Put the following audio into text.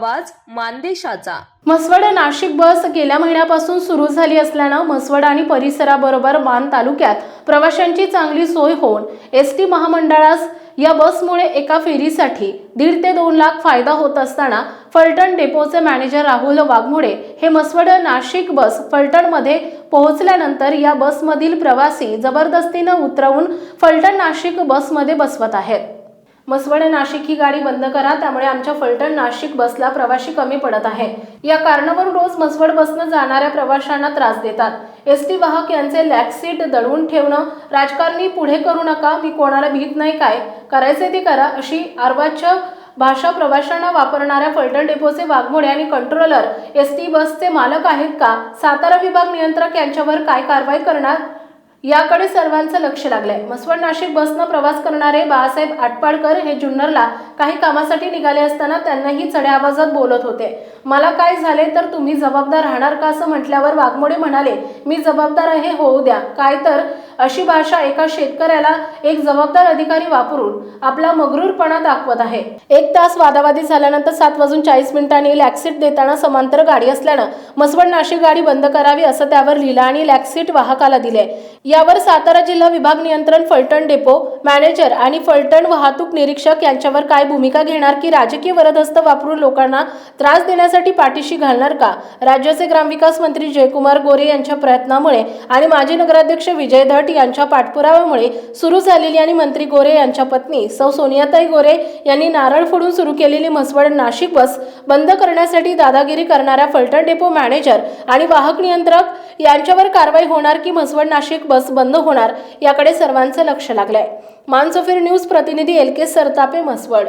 आवाज मानदेशाचा. म्हसवड नाशिक बस गेल्या महिन्यापासून सुरू झाली असल्यानं म्हसवड आणि परिसराबरोबर मान तालुक्यात प्रवाशांची चांगली सोय होऊन एस टी महामंडळास या बसमुळे एका फेरीसाठी दीड ते दोन लाख फायदा होत असताना फलटण डेपोचे मॅनेजर राहुल वाघमोडे हे म्हसवड नाशिक बस फलटणमध्ये पोहोचल्यानंतर या बसमधील प्रवासी जबरदस्तीनं उतरवून फलटण नाशिक बसमध्ये बसवत आहेत. मसवड नाशिक ही गाडी बंद करा त्यामुळे आमच्या फलटण नाशिक बसला प्रवाशी कमी पडत आहे. या कारणावरून रोज मसवड बसनं जाणाऱ्या प्रवाशांना त्रास देतात. एस टी वाहक यांचे लॅक्सीट दडवून ठेवणं राजकारणी पुढे करू नका मी कोणाला भीत नाही काय करायचे ते करा अशी अर्वाच्य भाषा प्रवाशांना वापरणाऱ्या फलटण डेपोचे वाघमोडे आणि कंट्रोलर एस टी बसचे मालक आहेत का? सातारा विभाग नियंत्रक यांच्यावर काय कारवाई करणार? याकडे सर्वांचं लक्ष लागलंय. मसवड नाशिक बसनं प्रवास करणारे बाळासाहेब आटपाडकर हे जुन्नरला काही कामासाठी निघाले असताना त्यांनाही चढ्या आवाजात बोलत होते. मला काय झाले तर तुम्ही जबाबदार राहणार का असं म्हटल्यावर वाघमोडे म्हणाले मी जबाबदार आहे होऊ द्या. काय तर? अशी भाषा एका शेतकऱ्याला एक जबाबदार अधिकारी वापरून आपला मगरूरपणा दाखवत आहे. एक तास वादावादी झाल्यानंतर सात वाजून चाळीस मिनिटांनी लॅक्सिट देताना समांतर गाडी असल्यानं मसवड नाशिक गाडी बंद करावी असं त्यावर लिहिलं आणि लॅक्सिट वाहकाला दिले. यावर सातारा जिल्हा विभाग नियंत्रण फलटण डेपो मॅनेजर आणि फलटण वाहतूक निरीक्षक यांच्यावर काय भूमिका घेणार की राजकीय वरदहस्त वापरून लोकांना त्रास देण्यासाठी पाठीशी घालणार का? राज्याचे ग्रामविकास मंत्री जयकुमार गोरे यांच्या प्रयत्नामुळे आणि माजी नगराध्यक्ष विजय धट यांच्या पाठपुराव्यामुळे सुरू झालेली आणि मंत्री गोरे यांच्या पत्नी सौ सोनियाताई गोरे यांनी नारळ फोडून सुरू केलेली म्हसवड नाशिक बस बंद करण्यासाठी दादागिरी करणाऱ्या फलटण डेपो मॅनेजर आणि वाहक नियंत्रक यांच्यावर कारवाई होणार की म्हसवड नाशिक बस बंद होणार? याकडे सर्वांचं लक्ष लागलंय. मानसोफिर न्यूज प्रतिनिधी एल के सरतापे म्हसवड.